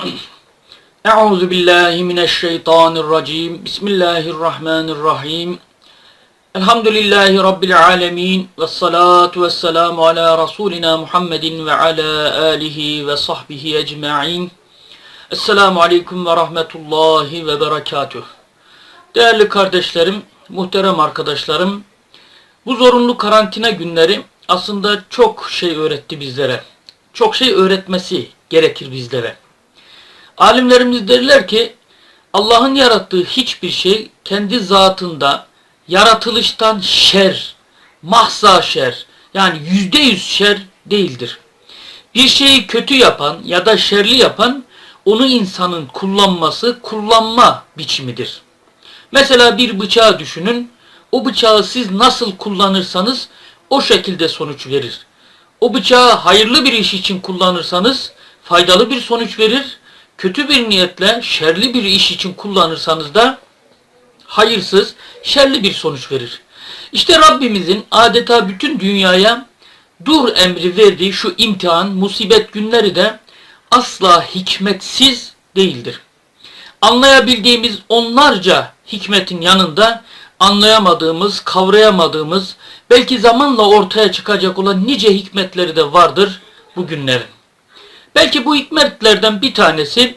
Euzu billahi mineşşeytanirracim. Bismillahirrahmanirrahim. Elhamdülillahi rabbil alamin ve salatu vesselamu ala rasulina Muhammedin ve ala alihi ve sahbihi ecmaîn. Esselamu aleyküm ve rahmetullahi ve berekatuh. Değerli kardeşlerim, muhterem arkadaşlarım, bu zorunlu karantina günleri aslında çok şey öğretti bizlere. Çok şey öğretmesi gerekir bizlere. Alimlerimiz derler ki Allah'ın yarattığı hiçbir şey kendi zatında yaratılıştan şer, mahza şer yani yüzde yüz şer değildir. Bir şeyi kötü yapan ya da şerli yapan onu insanın kullanması, kullanma biçimidir. Mesela bir bıçağı düşünün. O bıçağı siz nasıl kullanırsanız o şekilde sonuç verir. O bıçağı hayırlı bir iş için kullanırsanız faydalı bir sonuç verir. Kötü bir niyetle şerli bir iş için kullanırsanız da hayırsız, şerli bir sonuç verir. İşte Rabbimizin adeta bütün dünyaya dur emri verdiği şu imtihan, musibet günleri de asla hikmetsiz değildir. Anlayabildiğimiz onlarca hikmetin yanında anlayamadığımız, kavrayamadığımız, belki zamanla ortaya çıkacak olan nice hikmetleri de vardır bu günlerin. Belki bu hikmetlerden bir tanesi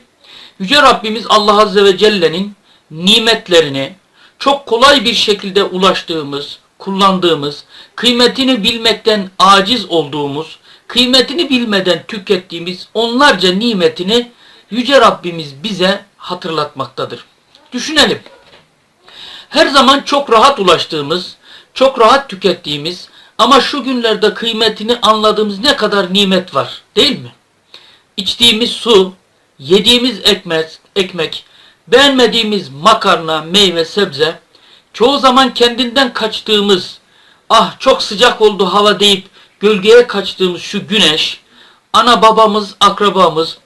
Yüce Rabbimiz Allah Azze ve Celle'nin nimetlerini çok kolay bir şekilde ulaştığımız, kullandığımız, kıymetini bilmekten aciz olduğumuz, kıymetini bilmeden tükettiğimiz onlarca nimetini Yüce Rabbimiz bize hatırlatmaktadır. Düşünelim. Her zaman çok rahat ulaştığımız, çok rahat tükettiğimiz ama şu günlerde kıymetini anladığımız ne kadar nimet var değil mi? İçtiğimiz su, yediğimiz ekmek, ekmek, beğenmediğimiz makarna, meyve, sebze, çoğu zaman kendinden kaçtığımız, ah çok sıcak oldu hava deyip gölgeye kaçtığımız şu güneş, ana babamız, akrabamız,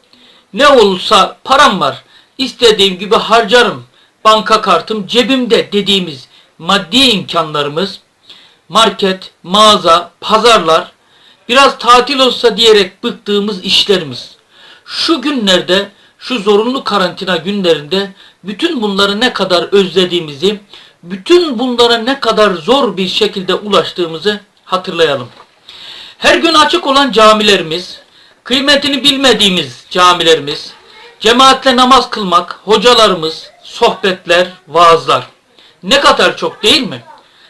ne olursa param var, istediğim gibi harcarım, banka kartım cebimde dediğimiz maddi imkanlarımız, market, mağaza, pazarlar, biraz tatil olsa diyerek bıktığımız işlerimiz. Şu günlerde, şu zorunlu karantina günlerinde bütün bunları ne kadar özlediğimizi, bütün bunlara ne kadar zor bir şekilde ulaştığımızı hatırlayalım. Her gün açık olan camilerimiz, kıymetini bilmediğimiz camilerimiz, cemaatle namaz kılmak, hocalarımız, sohbetler, vaazlar. Ne kadar çok değil mi?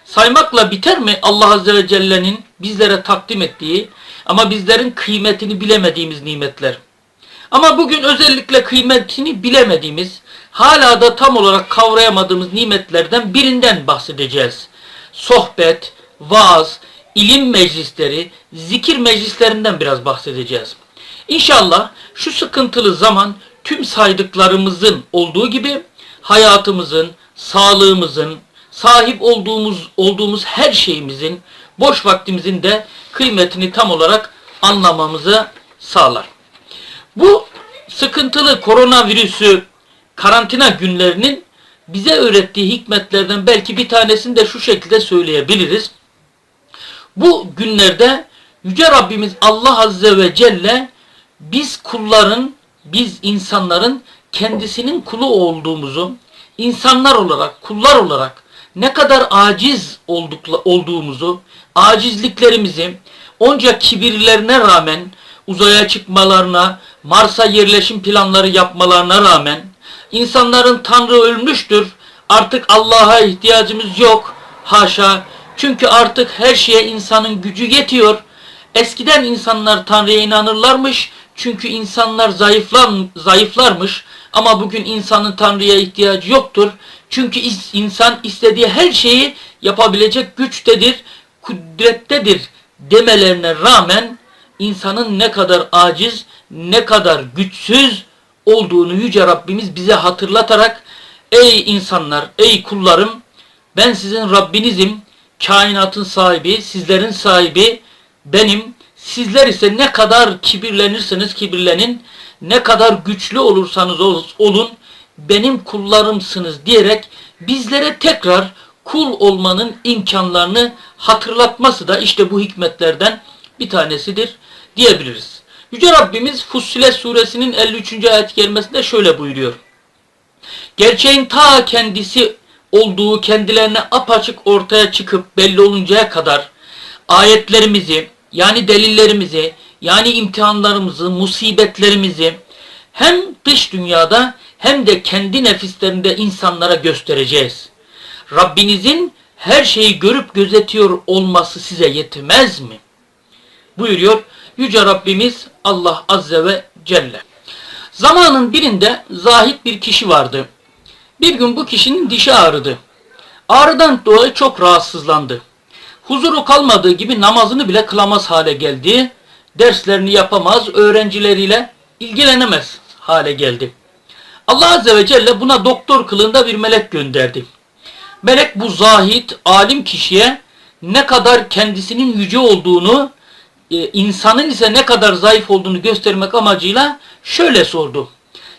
Saymakla biter mi Allah Azze ve Celle'nin bizlere takdim ettiği ama bizlerin kıymetini bilemediğimiz nimetler? Ama bugün özellikle kıymetini bilemediğimiz, hala da tam olarak kavrayamadığımız nimetlerden birinden bahsedeceğiz. Sohbet, vaaz, ilim meclisleri, zikir meclislerinden biraz bahsedeceğiz. İnşallah şu sıkıntılı zaman tüm saydıklarımızın olduğu gibi hayatımızın, sağlığımızın, sahip olduğumuz olduğumuz her şeyimizin, boş vaktimizin de kıymetini tam olarak anlamamızı sağlar. Bu sıkıntılı koronavirüsü karantina günlerinin bize öğrettiği hikmetlerden belki bir tanesini de şu şekilde söyleyebiliriz. Bu günlerde Yüce Rabbimiz Allah Azze ve Celle biz kulların, biz insanların kendisinin kulu olduğumuzu, insanlar olarak, kullar olarak ne kadar aciz olduk, olduğumuzu, acizliklerimizi onca kibirlerine rağmen uzaya çıkmalarına, Mars'a yerleşim planları yapmalarına rağmen insanların Tanrı ölmüştür, artık Allah'a ihtiyacımız yok, haşa, çünkü artık her şeye insanın gücü yetiyor. Eskiden insanlar Tanrı'ya inanırlarmış, çünkü insanlar zayıflar, zayıflarmış ama bugün insanın Tanrı'ya ihtiyacı yoktur. Çünkü insan istediği her şeyi yapabilecek güçtedir, kudrettedir demelerine rağmen insanın ne kadar aciz, ne kadar güçsüz olduğunu Yüce Rabbimiz bize hatırlatarak Ey insanlar, ey kullarım ben sizin Rabbinizim, kainatın sahibi, sizlerin sahibi benim. Sizler ise ne kadar kibirlenirseniz kibirlenin, ne kadar güçlü olursanız olun, benim kullarımsınız diyerek bizlere tekrar kul olmanın imkanlarını hatırlatması da işte bu hikmetlerden bir tanesidir diyebiliriz. Yüce Rabbimiz Fussilet suresinin 53. ayet kerimesinde şöyle buyuruyor. Gerçeğin ta kendisi olduğu kendilerine apaçık ortaya çıkıp belli oluncaya kadar ayetlerimizi yani delillerimizi yani imtihanlarımızı, musibetlerimizi hem dış dünyada hem de kendi nefislerinde insanlara göstereceğiz. Rabbinizin her şeyi görüp gözetiyor olması size yetmez mi? Buyuruyor Yüce Rabbimiz Allah Azze ve Celle. Zamanın birinde zahit bir kişi vardı. Bir gün bu kişinin dişi ağrıdı. Ağrıdan dolayı çok rahatsızlandı. Huzuru kalmadığı gibi namazını bile kılamaz hale geldi. Derslerini yapamaz, öğrencileriyle ilgilenemez hale geldi. Allah Azze ve Celle buna doktor kılığında bir melek gönderdi. Melek bu zahit, alim kişiye ne kadar kendisinin yüce olduğunu, e, insanın ise ne kadar zayıf olduğunu göstermek amacıyla şöyle sordu.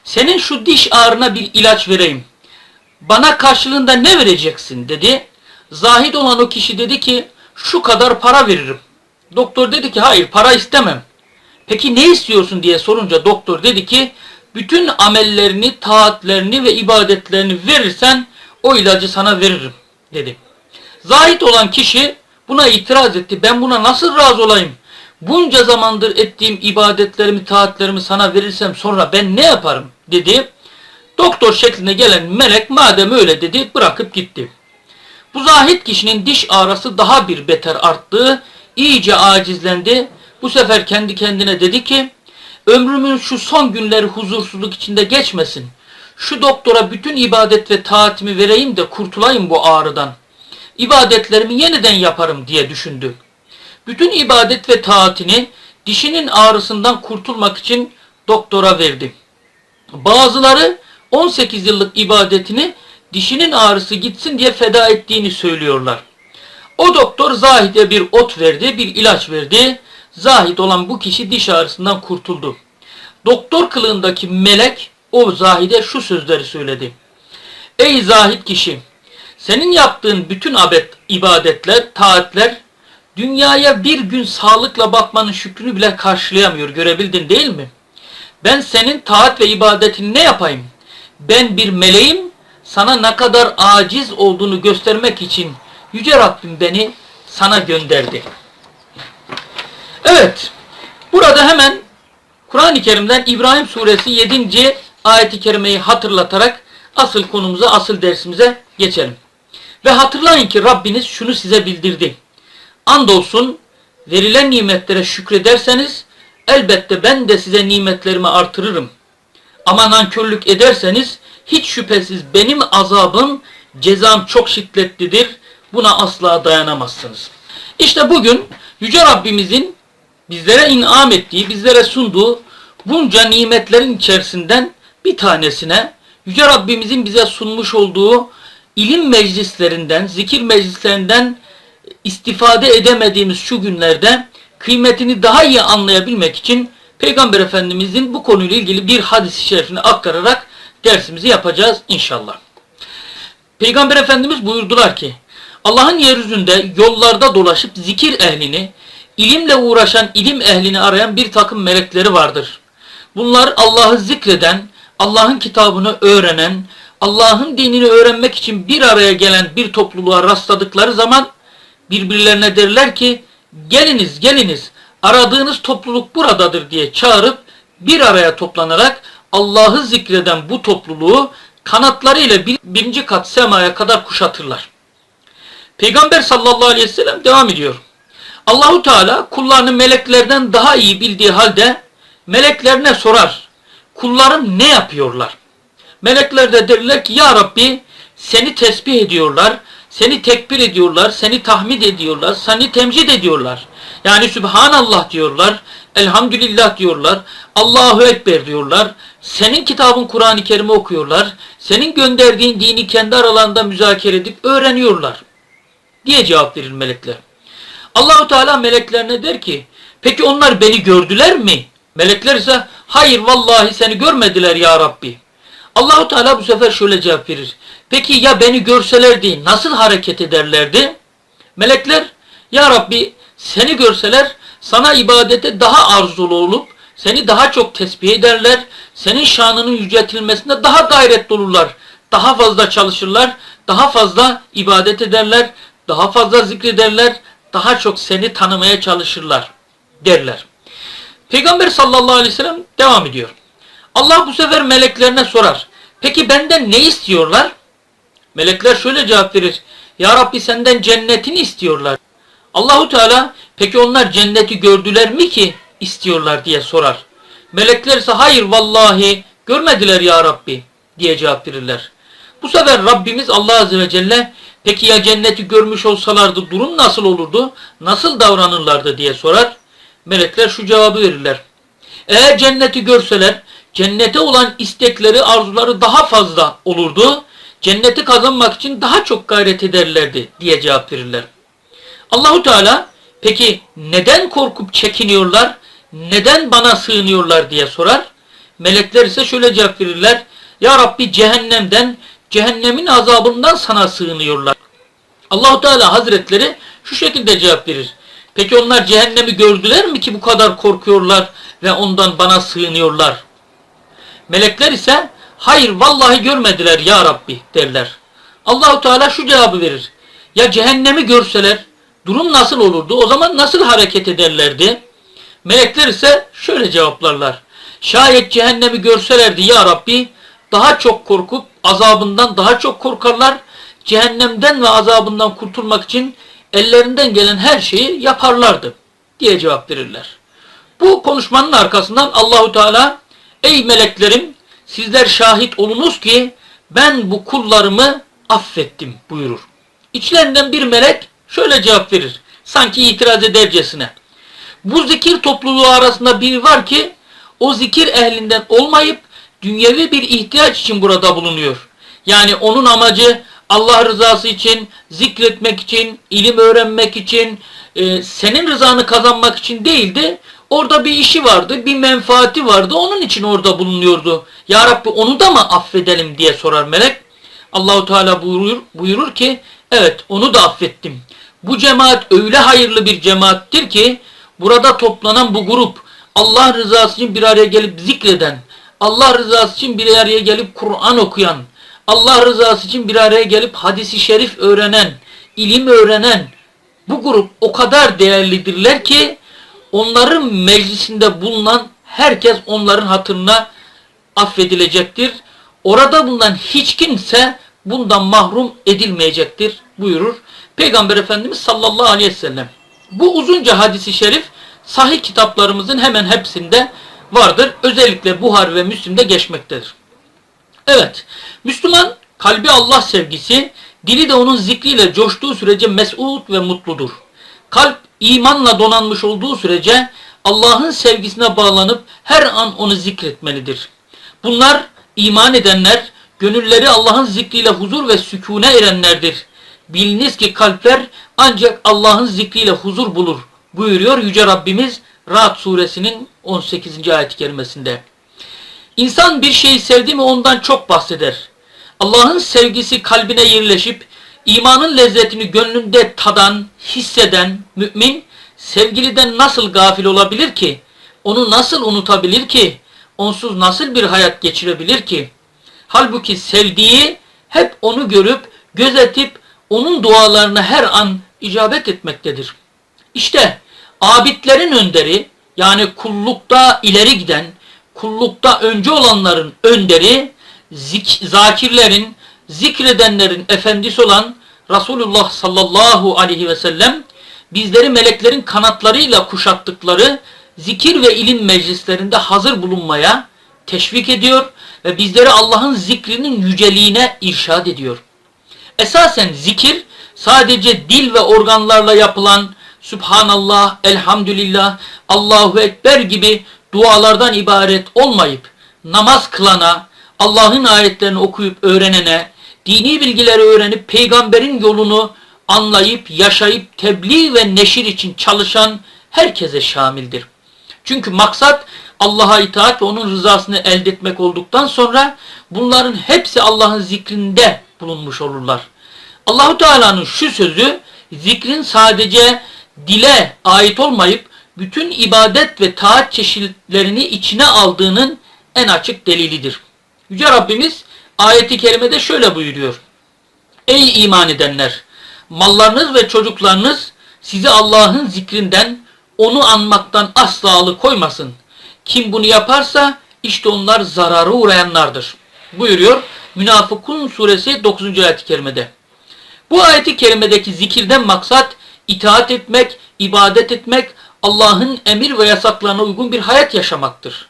Senin şu diş ağrına bir ilaç vereyim. Bana karşılığında ne vereceksin dedi. Zahid olan o kişi dedi ki şu kadar para veririm. Doktor dedi ki hayır para istemem. Peki ne istiyorsun diye sorunca doktor dedi ki bütün amellerini, taatlerini ve ibadetlerini verirsen o ilacı sana veririm dedi. Zahit olan kişi buna itiraz etti. Ben buna nasıl razı olayım? Bunca zamandır ettiğim ibadetlerimi, taatlerimi sana verirsem sonra ben ne yaparım dedi. Doktor şeklinde gelen melek madem öyle dedi bırakıp gitti. Bu zahit kişinin diş ağrısı daha bir beter arttı. iyice acizlendi. Bu sefer kendi kendine dedi ki ömrümün şu son günleri huzursuzluk içinde geçmesin. Şu doktora bütün ibadet ve taatimi vereyim de kurtulayım bu ağrıdan. İbadetlerimi yeniden yaparım diye düşündü. Bütün ibadet ve taatini dişinin ağrısından kurtulmak için doktora verdi. Bazıları 18 yıllık ibadetini dişinin ağrısı gitsin diye feda ettiğini söylüyorlar. O doktor Zahid'e bir ot verdi, bir ilaç verdi. Zahid olan bu kişi diş ağrısından kurtuldu. Doktor kılığındaki melek o Zahid'e şu sözleri söyledi. Ey Zahid kişi! Senin yaptığın bütün abet, ibadetler, taatler dünyaya bir gün sağlıkla bakmanın şükrünü bile karşılayamıyor. Görebildin değil mi? Ben senin taat ve ibadetini ne yapayım? Ben bir meleğim, sana ne kadar aciz olduğunu göstermek için Yüce Rabbim beni sana gönderdi. Evet, burada hemen Kur'an-ı Kerim'den İbrahim Suresi 7. ayeti kerimeyi hatırlatarak asıl konumuza, asıl dersimize geçelim. Ve hatırlayın ki Rabbiniz şunu size bildirdi. Andolsun verilen nimetlere şükrederseniz elbette ben de size nimetlerimi artırırım. Ama nankörlük ederseniz hiç şüphesiz benim azabım, cezam çok şiddetlidir. Buna asla dayanamazsınız. İşte bugün Yüce Rabbimizin bizlere inam ettiği, bizlere sunduğu bunca nimetlerin içerisinden bir tanesine Yüce Rabbimizin bize sunmuş olduğu ilim meclislerinden, zikir meclislerinden istifade edemediğimiz şu günlerde kıymetini daha iyi anlayabilmek için Peygamber Efendimizin bu konuyla ilgili bir hadis-i şerifini aktararak dersimizi yapacağız inşallah. Peygamber Efendimiz buyurdular ki Allah'ın yeryüzünde yollarda dolaşıp zikir ehlini, ilimle uğraşan ilim ehlini arayan bir takım melekleri vardır. Bunlar Allah'ı zikreden, Allah'ın kitabını öğrenen, Allah'ın dinini öğrenmek için bir araya gelen bir topluluğa rastladıkları zaman birbirlerine derler ki geliniz geliniz aradığınız topluluk buradadır diye çağırıp bir araya toplanarak Allah'ı zikreden bu topluluğu kanatlarıyla bir, birinci kat semaya kadar kuşatırlar. Peygamber sallallahu aleyhi ve sellem devam ediyor. Allahu Teala kullarını meleklerden daha iyi bildiği halde meleklerine sorar. Kullarım ne yapıyorlar? Melekler de derler ki ya Rabbi seni tesbih ediyorlar, seni tekbir ediyorlar, seni tahmid ediyorlar, seni temcid ediyorlar. Yani Sübhanallah diyorlar, Elhamdülillah diyorlar, Allahu Ekber diyorlar. Senin kitabın Kur'an-ı Kerim'i okuyorlar. Senin gönderdiğin dini kendi aralarında müzakere edip öğreniyorlar. Diye cevap verir melekler. Allahu Teala meleklerine der ki, peki onlar beni gördüler mi? Melekler ise, hayır vallahi seni görmediler ya Rabbi. Allahu Teala bu sefer şöyle cevap verir. Peki ya beni görselerdi nasıl hareket ederlerdi? Melekler ya Rabbi seni görseler sana ibadete daha arzulu olup Seni daha çok tesbih ederler. Senin şanının yüceltilmesinde daha gayretli olurlar. Daha fazla çalışırlar. Daha fazla ibadet ederler. Daha fazla zikrederler. Daha çok seni tanımaya çalışırlar derler. Peygamber sallallahu aleyhi ve sellem devam ediyor. Allah bu sefer meleklerine sorar. Peki benden ne istiyorlar? Melekler şöyle cevap verir. Ya Rabbi senden cennetini istiyorlar. Allahu Teala peki onlar cenneti gördüler mi ki istiyorlar diye sorar. Melekler ise hayır vallahi görmediler ya Rabbi diye cevap verirler. Bu sefer Rabbimiz Allah Azze ve Celle peki ya cenneti görmüş olsalardı durum nasıl olurdu? Nasıl davranırlardı diye sorar. Melekler şu cevabı verirler. Eğer cenneti görseler cennete olan istekleri arzuları daha fazla olurdu. Cenneti kazanmak için daha çok gayret ederlerdi diye cevap verirler. Allahu Teala peki neden korkup çekiniyorlar? Neden bana sığınıyorlar diye sorar. Melekler ise şöyle cevap verirler. Ya Rabbi cehennemden, cehennemin azabından sana sığınıyorlar. Allahu Teala Hazretleri şu şekilde cevap verir. Peki onlar cehennemi gördüler mi ki bu kadar korkuyorlar ve ondan bana sığınıyorlar? Melekler ise hayır vallahi görmediler ya Rabbi derler. Allahu Teala şu cevabı verir. Ya cehennemi görseler durum nasıl olurdu? O zaman nasıl hareket ederlerdi? Melekler ise şöyle cevaplarlar. Şayet cehennemi görselerdi ya Rabbi daha çok korkup azabından daha çok korkarlar. Cehennemden ve azabından kurtulmak için ellerinden gelen her şeyi yaparlardı diye cevap verirler. Bu konuşmanın arkasından Allahu Teala ey meleklerim sizler şahit olunuz ki ben bu kullarımı affettim buyurur. İçlerinden bir melek şöyle cevap verir. Sanki itiraz edercesine. Bu zikir topluluğu arasında biri var ki o zikir ehlinden olmayıp dünyevi bir ihtiyaç için burada bulunuyor. Yani onun amacı Allah rızası için, zikretmek için, ilim öğrenmek için, e, senin rızanı kazanmak için değildi. Orada bir işi vardı, bir menfaati vardı. Onun için orada bulunuyordu. Ya Rabbi onu da mı affedelim diye sorar melek. Allahu Teala buyurur, buyurur ki evet onu da affettim. Bu cemaat öyle hayırlı bir cemaattir ki burada toplanan bu grup Allah rızası için bir araya gelip zikreden, Allah rızası için bir araya gelip Kur'an okuyan, Allah rızası için bir araya gelip hadisi şerif öğrenen, ilim öğrenen bu grup o kadar değerlidirler ki onların meclisinde bulunan herkes onların hatırına affedilecektir. Orada bulunan hiç kimse bundan mahrum edilmeyecektir buyurur. Peygamber Efendimiz sallallahu aleyhi ve sellem. Bu uzunca hadisi şerif sahih kitaplarımızın hemen hepsinde vardır. Özellikle Buhar ve Müslim'de geçmektedir. Evet, Müslüman kalbi Allah sevgisi, dili de onun zikriyle coştuğu sürece mesut ve mutludur. Kalp imanla donanmış olduğu sürece Allah'ın sevgisine bağlanıp her an onu zikretmelidir. Bunlar iman edenler, gönülleri Allah'ın zikriyle huzur ve sükune erenlerdir. Biliniz ki kalpler ancak Allah'ın zikriyle huzur bulur buyuruyor Yüce Rabbimiz Ra'd suresinin 18. ayet-i kerimesinde. İnsan bir şeyi sevdi mi ondan çok bahseder. Allah'ın sevgisi kalbine yerleşip imanın lezzetini gönlünde tadan, hisseden mümin sevgiliden nasıl gafil olabilir ki? Onu nasıl unutabilir ki? Onsuz nasıl bir hayat geçirebilir ki? Halbuki sevdiği hep onu görüp, gözetip onun dualarına her an icabet etmektedir. İşte abidlerin önderi yani kullukta ileri giden, kullukta önce olanların önderi, zik, zakirlerin, zikredenlerin efendisi olan Resulullah sallallahu aleyhi ve sellem bizleri meleklerin kanatlarıyla kuşattıkları zikir ve ilim meclislerinde hazır bulunmaya teşvik ediyor ve bizleri Allah'ın zikrinin yüceliğine irşad ediyor. Esasen zikir sadece dil ve organlarla yapılan Subhanallah, Elhamdülillah, Allahu Ekber gibi dualardan ibaret olmayıp namaz kılana, Allah'ın ayetlerini okuyup öğrenene, dini bilgileri öğrenip peygamberin yolunu anlayıp, yaşayıp tebliğ ve neşir için çalışan herkese şamildir. Çünkü maksat Allah'a itaat ve onun rızasını elde etmek olduktan sonra bunların hepsi Allah'ın zikrinde bulunmuş olurlar. Allahu Teala'nın şu sözü zikrin sadece dile ait olmayıp bütün ibadet ve taat çeşitlerini içine aldığının en açık delilidir. Yüce Rabbimiz ayeti kerimede şöyle buyuruyor. Ey iman edenler! Mallarınız ve çocuklarınız sizi Allah'ın zikrinden, onu anmaktan asla alıkoymasın. Kim bunu yaparsa işte onlar zarara uğrayanlardır. Buyuruyor Münafıkun suresi 9. ayet-i kerimede. Bu ayeti kerimedeki zikirden maksat itaat etmek, ibadet etmek, Allah'ın emir ve yasaklarına uygun bir hayat yaşamaktır.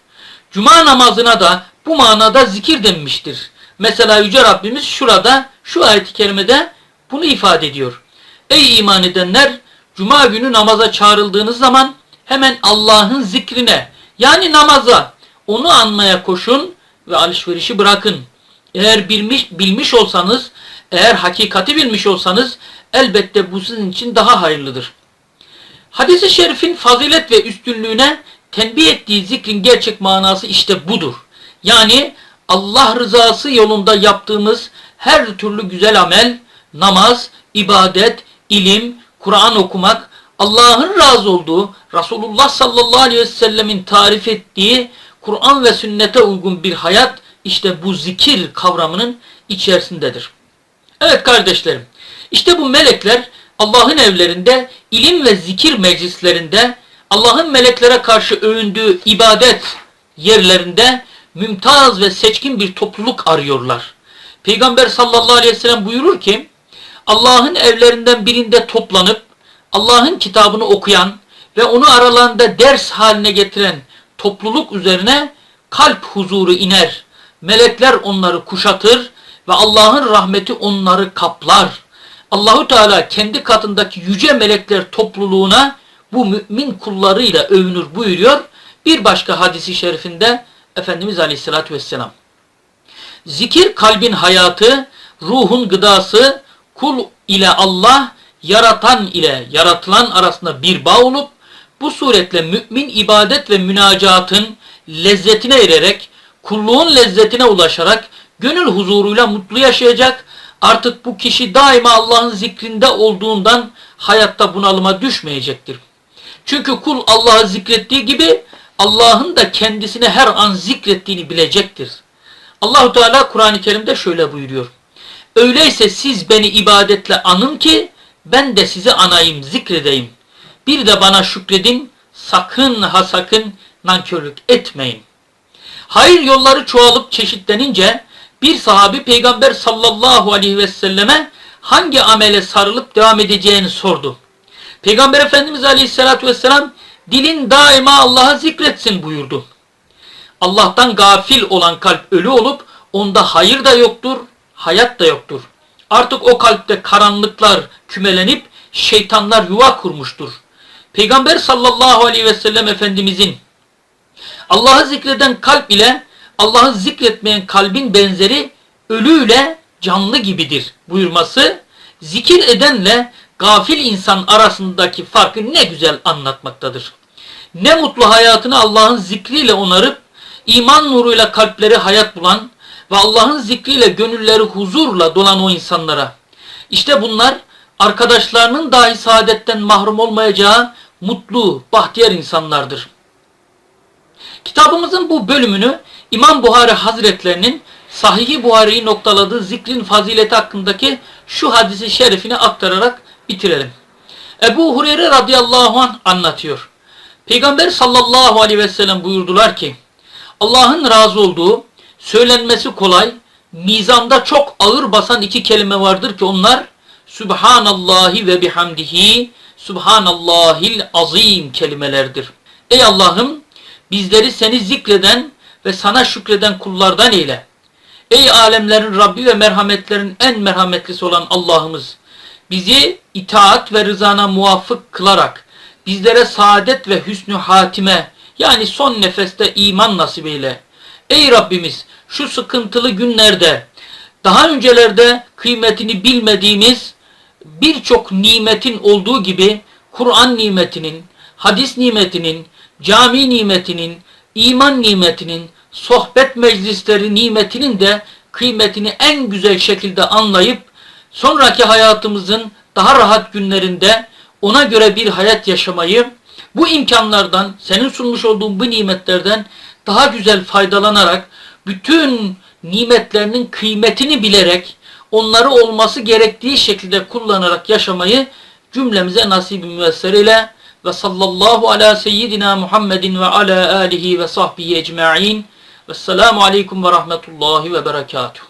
Cuma namazına da bu manada zikir denmiştir. Mesela Yüce Rabbimiz şurada şu ayet-i kerimede bunu ifade ediyor. Ey iman edenler! Cuma günü namaza çağrıldığınız zaman hemen Allah'ın zikrine yani namaza onu anmaya koşun ve alışverişi bırakın. Eğer bilmiş, bilmiş olsanız, eğer hakikati bilmiş olsanız elbette bu sizin için daha hayırlıdır. Hadis-i şerifin fazilet ve üstünlüğüne tenbih ettiği zikrin gerçek manası işte budur. Yani Allah rızası yolunda yaptığımız her türlü güzel amel, namaz, ibadet, ilim, Kur'an okumak, Allah'ın razı olduğu, Resulullah sallallahu aleyhi ve sellemin tarif ettiği Kur'an ve sünnete uygun bir hayat işte bu zikir kavramının içerisindedir. Evet kardeşlerim, işte bu melekler Allah'ın evlerinde, ilim ve zikir meclislerinde, Allah'ın meleklere karşı övündüğü ibadet yerlerinde mümtaz ve seçkin bir topluluk arıyorlar. Peygamber sallallahu aleyhi ve sellem buyurur ki, Allah'ın evlerinden birinde toplanıp Allah'ın kitabını okuyan ve onu aralarında ders haline getiren topluluk üzerine kalp huzuru iner. Melekler onları kuşatır ve Allah'ın rahmeti onları kaplar. Allahu Teala kendi katındaki yüce melekler topluluğuna bu mümin kullarıyla övünür buyuruyor. Bir başka hadisi şerifinde Efendimiz Aleyhisselatü Vesselam. Zikir kalbin hayatı, ruhun gıdası, kul ile Allah, yaratan ile yaratılan arasında bir bağ olup bu suretle mümin ibadet ve münacatın lezzetine ererek, kulluğun lezzetine ulaşarak gönül huzuruyla mutlu yaşayacak. Artık bu kişi daima Allah'ın zikrinde olduğundan hayatta bunalıma düşmeyecektir. Çünkü kul Allah'ı zikrettiği gibi Allah'ın da kendisine her an zikrettiğini bilecektir. Allahu Teala Kur'an-ı Kerim'de şöyle buyuruyor. Öyleyse siz beni ibadetle anın ki ben de sizi anayım, zikredeyim. Bir de bana şükredin, sakın ha sakın nankörlük etmeyin. Hayır yolları çoğalıp çeşitlenince bir sahabi peygamber sallallahu aleyhi ve selleme hangi amele sarılıp devam edeceğini sordu. Peygamber Efendimiz aleyhissalatü vesselam dilin daima Allah'a zikretsin buyurdu. Allah'tan gafil olan kalp ölü olup onda hayır da yoktur, hayat da yoktur. Artık o kalpte karanlıklar kümelenip şeytanlar yuva kurmuştur. Peygamber sallallahu aleyhi ve sellem Efendimizin Allah'ı zikreden kalp ile Allah'ı zikretmeyen kalbin benzeri ölüyle canlı gibidir buyurması zikir edenle gafil insan arasındaki farkı ne güzel anlatmaktadır. Ne mutlu hayatını Allah'ın zikriyle onarıp iman nuruyla kalpleri hayat bulan ve Allah'ın zikriyle gönülleri huzurla dolan o insanlara. İşte bunlar arkadaşlarının dahi saadetten mahrum olmayacağı mutlu, bahtiyar insanlardır. Kitabımızın bu bölümünü İmam Buhari Hazretlerinin Sahih-i Buhari'yi noktaladığı zikrin fazileti hakkındaki şu hadisi şerifini aktararak bitirelim. Ebu Hureyre radıyallahu anh anlatıyor. Peygamber sallallahu aleyhi ve sellem buyurdular ki Allah'ın razı olduğu söylenmesi kolay, mizanda çok ağır basan iki kelime vardır ki onlar Subhanallahi ve bihamdihi Subhanallahil azim kelimelerdir. Ey Allah'ım bizleri seni zikreden ve sana şükreden kullardan eyle. Ey alemlerin Rabbi ve merhametlerin en merhametlisi olan Allah'ımız bizi itaat ve rızana muvaffık kılarak bizlere saadet ve hüsnü hatime yani son nefeste iman nasip eyle. Ey Rabbimiz şu sıkıntılı günlerde daha öncelerde kıymetini bilmediğimiz birçok nimetin olduğu gibi Kur'an nimetinin, hadis nimetinin, cami nimetinin, iman nimetinin, sohbet meclisleri nimetinin de kıymetini en güzel şekilde anlayıp sonraki hayatımızın daha rahat günlerinde ona göre bir hayat yaşamayı, bu imkanlardan, senin sunmuş olduğun bu nimetlerden daha güzel faydalanarak, bütün nimetlerinin kıymetini bilerek, onları olması gerektiği şekilde kullanarak yaşamayı cümlemize nasip-i ve sallallahu ala seyyidina Muhammedin ve ala alihi ve sahbihi ecma'in. Vesselamu aleyküm ve rahmetullahi ve berekatuhu.